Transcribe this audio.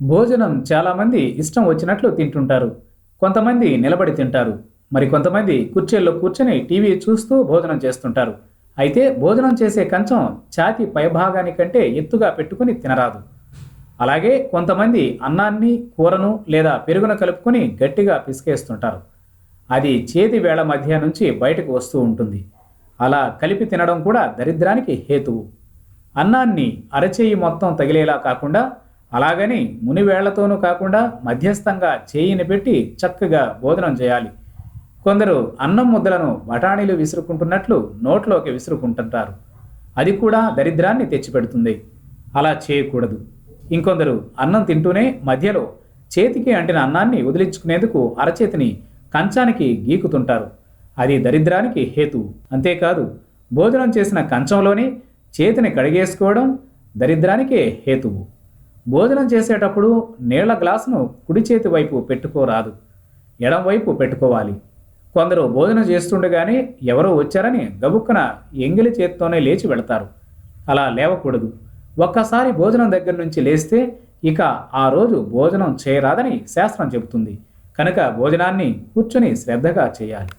భోజనం చాలామంది ఇష్టం వచ్చినట్లు తింటుంటారు. కొంతమంది నిలబడి తింటారు. మరి కొంతమంది కుర్చీల్లో కూర్చొని టీవీ చూస్తూ భోజనం చేస్తుంటారు. అయితే భోజనం చేసే కంచం ఛాతి పైభాగానికంటే ఎత్తుగా పెట్టుకుని తినరాదు. అలాగే కొంతమంది అన్నాన్ని కూరను లేదా పెరుగును కలుపుకొని గట్టిగా పిసికేస్తుంటారు. అది చేతి వేళ మధ్య నుంచి బయటకు వస్తూ ఉంటుంది. అలా కలిపి తినడం కూడా దరిద్రానికి హేతువు. అన్నాన్ని అరచేయి మొత్తం తగిలేలా కాకుండా అలాగని మునివేళ్ళతోనూ కాకుండా మధ్యస్థంగా చేయిని పెట్టి చక్కగా భోజనం చేయాలి. కొందరు అన్నం ముద్దలను బఠానీలు విసురుకుంటున్నట్లు నోట్లోకి విసురుకుంటుంటారు. అది కూడా దరిద్రాన్ని తెచ్చిపెడుతుంది. అలా చేయకూడదు. ఇంకొందరు అన్నం తింటూనే మధ్యలో చేతికి అంటిన అన్నాన్ని వదిలించుకునేందుకు అరచేతిని కంచానికి గీకుతుంటారు. అది దరిద్రానికి హేతు. అంతేకాదు భోజనం చేసిన కంచంలోనే చేతిని కడిగేసుకోవడం దరిద్రానికే హేతువు. భోజనం చేసేటప్పుడు నీళ్ళ గ్లాసును కుడి చేతి వైపు పెట్టుకోరాదు ఎడం వైపు పెట్టుకోవాలి. కొందరు భోజనం చేస్తుండగానే ఎవరో వచ్చారని గబుక్కున ఎంగిలి చేత్తోనే లేచి వెళతారు. అలా లేవకూడదు. ఒక్కసారి భోజనం దగ్గర నుంచి లేస్తే ఇక ఆ రోజు భోజనం చేయరాదని శాస్త్రం చెబుతుంది. కనుక భోజనాన్ని కూర్చొని శ్రద్ధగా చేయాలి.